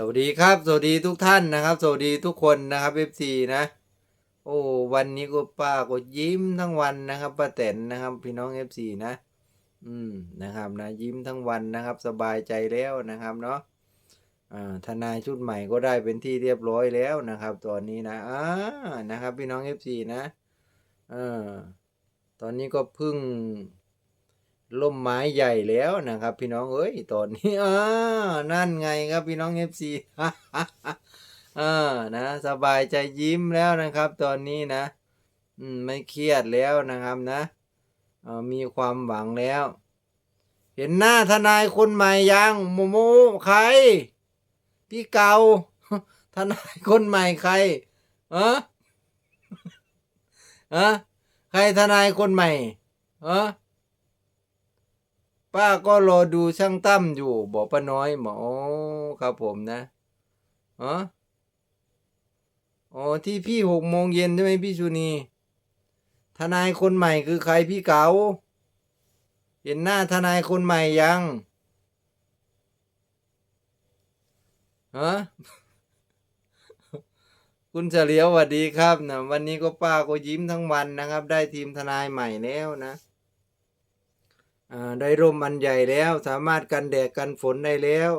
สวัสดีครับ สวัสดีทุกท่านนะครับ สวัสดีทุกคนนะครับ FC นะ โอ้วันนี้ก็ป้าก็ยิ้มทั้งวันนะครับป้าแตนนะครับ พี่น้อง FC นะ อืมนะครับนะยิ้มทั้งวันนะครับ สบายใจแล้วนะครับเนาะอ่าทนายชุดใหม่ก็ได้เป็นที่เรียบร้อยแล้วนะครับ ตอนนี้นะอ่านะครับ พี่น้อง FC นะเออตอนนี้ก็พึ่ง ล่มไม้ใหญ่แล้วนะครับ พี่น้องเอ้ยตอนนี้อ่านั่นไงครับพี่น้องเอฟซีอ่านะ สบายใจยิ้มแล้วนะครับ ตอนนี้นะ อืมไม่เครียดแล้วนะครับนะมีความหวังแล้ว เห็นหน้าทนายคนใหม่ยังโมโมใคร พี่เก่าทนายคนใหม่ใครเออเออใครทนายคนใหม่เออ ป้าก็รอดูช่างตั้มอยู่ บอกป้าน้อยหมอครับผมนะอ๋ออ๋อที่พี่หกโมงเย็นใช่ไหมพี่ชุนีทนายคนใหม่คือใครพี่เก๋าเห็นหน้าทนายคนใหม่ยังฮะคุณเฉลียวสวัสดีครับนะวันนี้ก็ป้าก็ยิ้มทั้งวันนะครับ ได้ทีมทนายใหม่แล้วนะ ได้ร่มอันใหญ่แล้วสามารถกันแดดกันฝนได้แล้ว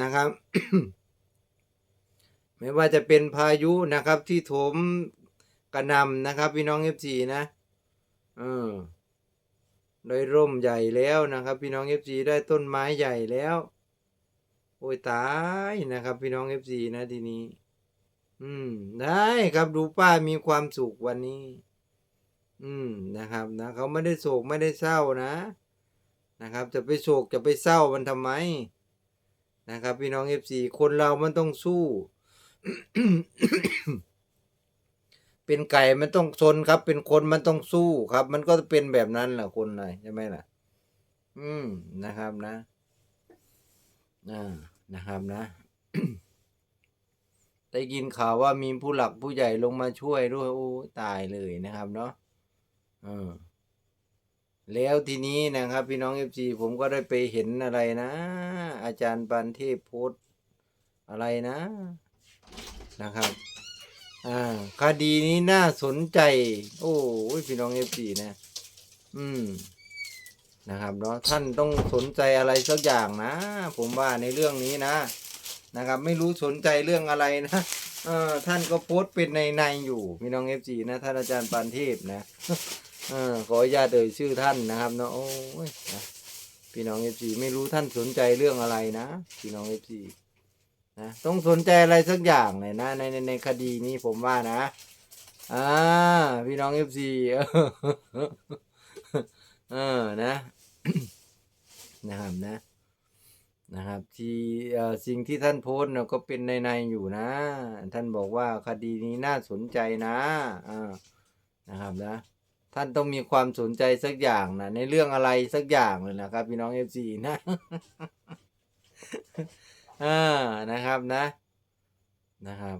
นะครับ ไม่ว่าจะเป็นพายุนะครับที่โถมกระนำนะครับ พี่น้องเอฟซีนะเออได้ร่มใหญ่แล้วนะครับ พี่น้องเอฟซีได้ต้นไม้ใหญ่แล้ว โอ้ยตายนะครับ พี่น้องเอฟซีนะทีนี้ อืม ได้ครับดูป้ามีความสุขวันนี้ อืมนะครับนะเขาไม่ได้โศกไม่ได้เศร้านะนะครับ จะไปโศกจะไปเศร้ามันทำไมนะครับ พี่น้องเอฟซีคนเรามันต้องสู้ เป็นไก่มันต้องชนครับ เป็นคนมันต้องสู้ครับ มันก็เป็นแบบนั้นแหละคนเลยใช่ไหมล่ะ อืมนะครับนะอ่านะครับนะได้ยินข่าวว่ามีผู้หลักผู้ใหญ่ลงมาช่วยด้วยโอ้ตายเลยนะครับเนาะ แล้วทีนี้นะครับ พี่น้องเอฟซีผมก็ได้ไปเห็นอะไรนะ อาจารย์ปันเทพโพสอะไรนะ นะครับ อ่า คดีนี้น่าสนใจ โอ้ยพี่น้องเอฟซีนะ อืมนะครับเนาะท่านต้องสนใจอะไรสักอย่างนะ ผมว่าในเรื่องนี้นะ นะครับ ไม่รู้สนใจเรื่องอะไรนะเออท่านก็โพสต์เป็นในในอยู่พี่น้องเอฟซีนะท่านอาจารย์ปานเทพนะ ขออนุญาตเอ่ยชื่อท่านนะครับเนาะโอ้ยนะพี่น้องเอฟซีไม่รู้ท่านสนใจเรื่องอะไรนะพี่น้องเอฟซีนะต้องสนใจอะไรสักอย่างเลยนะในในในคดีนี้ผมว่านะอ่าพี่น้องเอฟซีเออเอนะนะครับนะ นะครับ ที่สิ่งที่ท่านโพสต์เนาก็เป็นในในอยู่นะ ท่านบอกว่าคดีนี้น่าสนใจนะอ่านะครับนะ ท่านต้องมีความสนใจสักอย่างนะในเรื่องอะไรสักอย่างเลยนะครับ พี่น้องเอฟซีนะอ่านะครับนะ นะครับ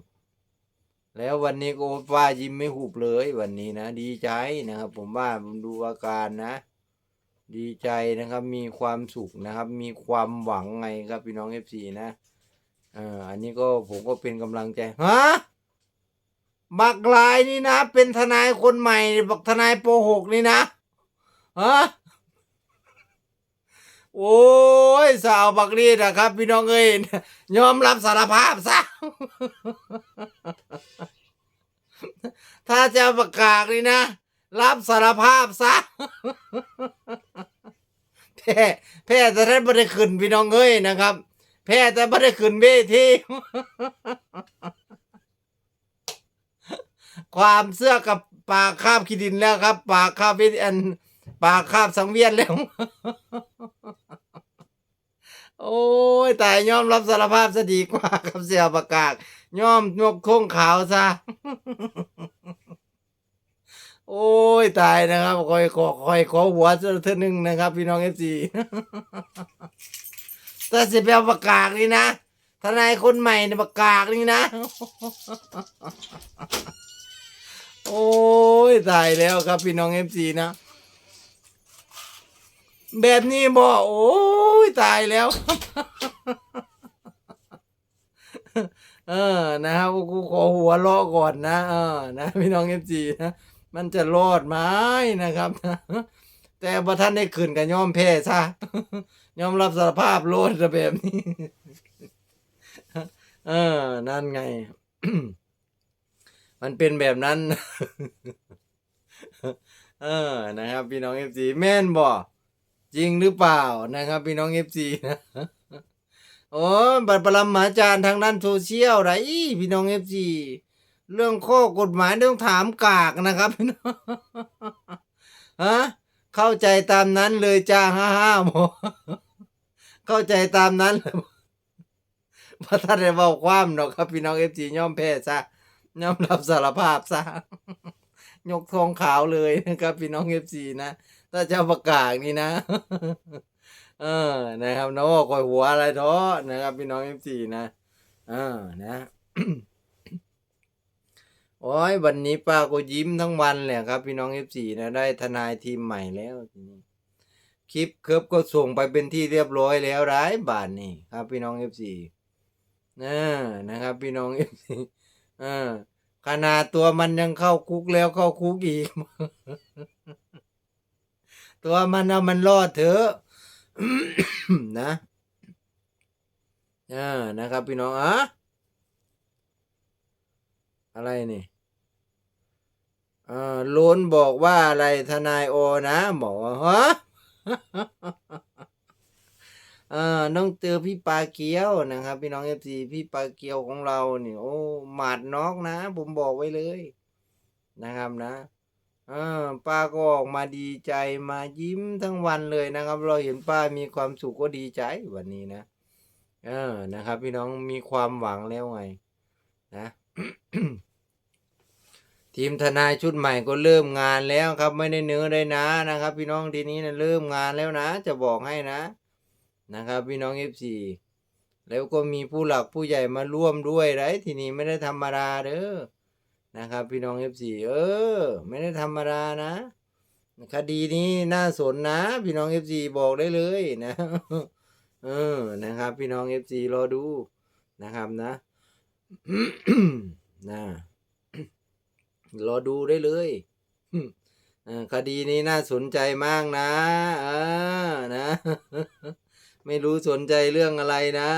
แล้ววันนี้ก็ว่ายิ้มไม่หุบเลยวันนี้นะ ดีใจนะครับ ผมว่าผมดูอาการนะ ดีใจนะครับ มีความสุขนะครับ มีความหวังไงครับพี่น้องเอฟซีนะเอ่าอันนี้ก็ผมก็เป็นกำลังใจฮะ บักลายนี่นะ เป็นทนายคนใหม่ บักทนายโปหกนี่นะฮะโอ้ยสาวบักรีนะครับ พี่น้องเอ้ยยอมรับสารภาพซะถ้าจะประกาศนี่นะ รับสารภาพซะแพ้แพ้แต่ท่านไม่ได้ขึ้นพี่น้องเอ้ยนะครับ แพ้แต่ไม่ได้ขึ้นเวที ความเสื้อกับปากคาบขี้ดินแล้วครับปากคาบเวทีอันปากคาบสังเวียนแล้ว โอ้ยตายยอมรับสารภาพซะดีกว่าครับเสียประกาศยอมยกโค้งขาวซะโอ้ยตายนะครับคอยขอคอยขอหัวเสื้อเท่านึงนะครับ พี่น้องเอฟซีแต่สิไปาประกาศนี่นะทนายคนใหม่ในประกาศนี่นะ โอ้ยตายแล้วครับพี่น้องเอฟซีนะ แบบนี้บ่โอ้ยตายแล้ว เออนะครับกูขอหัวเราะก่อนนะเออนะพี่น้องเอฟซีนะมันจะรอดไหมนะครับแต่บ่ท่านได้ขึ้นกับย่อมแพ้ซะยอมรับสารภาพโลดระแบบนี้ เออ นั่นไง มันเป็นแบบนั้น เออนะครับ พี่น้องเอฟซีแม่นบ่จริงหรือเปล่านะครับ พี่น้องเอฟซีนะโอ้บัตรประหลามาจารย์ทางด้านโซเชียลไรพี่น้องเอฟซีเรื่องข้อกฎหมายต้องถามกากนะครับพี่น้องฮะเข้าใจตามนั้นเลยจ้าฮ่าฮ่าหมอเข้าใจตามนั้นเลยพระท่านได้บอกความหรอกครับพี่น้องเอฟซีย่อมแพ้ซะ ยอมรับสารภาพซะยกทองขาวเลยนะครับ พี่น้องเอฟซีนะ ถ้าเจ้าประกาศนี่นะ เออ นะครับน้องคอยหัวอะไรท้อนะครับ พี่น้องเอฟซีนะเออนะโอ้ยวันนี้ป้าก็ยิ้มทั้งวันแหละครับ พี่น้องเอฟซีนะได้ทนายทีมใหม่แล้วทีนี้คลิปเคิร์ฟก็ส่งไปเป็นที่เรียบร้อยแล้วร้ายบาทนี่ครับ พี่น้องเอฟซีนะนะครับ พี่น้องเอฟซี เออขนาดตัวมันยังเข้าคุกแล้วเข้าคุกอีก ตัวมันเอามันรอดเถอะนะอ่านะครับ พี่น้องอะอะไรนี่อ่าโลนบอกว่าอะไรทนายโอนะบอกว่าฮะ อ่าน้องเตือพี่ปลาเกียวนะครับ พี่น้องเอฟซีพี่ปลาเกียวของเราเนี่ยโอ้หมาดนอกนะ ผมบอกไว้เลยนะครับนะอป้าก็ออกมาดีใจมายิ้มทั้งวันเลยนะครับ เราเห็นป้ามีความสุขก็ดีใจวันนี้นะเออนะครับ พี่น้องมีความหวังแล้วไงนะทีมทนายชุดใหม่ก็เริ่มงานแล้วครับ ไม่ได้เนื้อได้นะนะครับ พี่น้องทีนี้นะเริ่มงานแล้วนะ จะบอกให้นะ นะครับพี่น้องเอฟซีแล้วก็มีผู้หลักผู้ใหญ่มาร่วมด้วยไรทีนี้ไม่ได้ธรรมดาเด้อนะครับ พี่น้องเอฟซีเออ ไม่ได้ธรรมดานะ คดีนี้น่าสนนะ พี่น้องเอฟซีบอกได้เลยนะเออนะครับ พี่น้องเอฟซีรอดูนะครับนะนะรอดูได้เลยคดีนี้น่าสนใจมากนะ เออ นะ ไม่รู้สนใจเรื่องอะไรนะ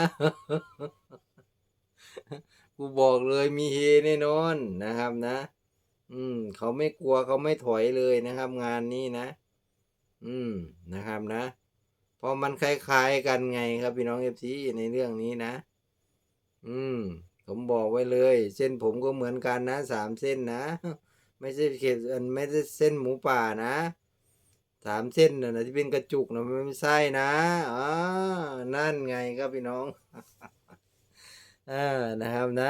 กูบอกเลยมีเฮแน่นอนนะครับนะ อืม เขาไม่กลัวเขาไม่ถอยเลยนะครับ งานนี้นะ อืมนะครับนะเพราะมันคล้ายๆกันไงครับพี่น้องเอฟซีในเรื่องนี้นะ อืม ผมบอกไว้เลย เส้นผมก็เหมือนกันนะสามเส้นนะ ไม่ใช่เขตอันไม่ใช่เส้นหมูป่านะ สามเส้นนะที่เป็นกระจุกนะมันไม่ใช่นะอ๋อนั่นไงครับพี่น้องอ่านะครับนะ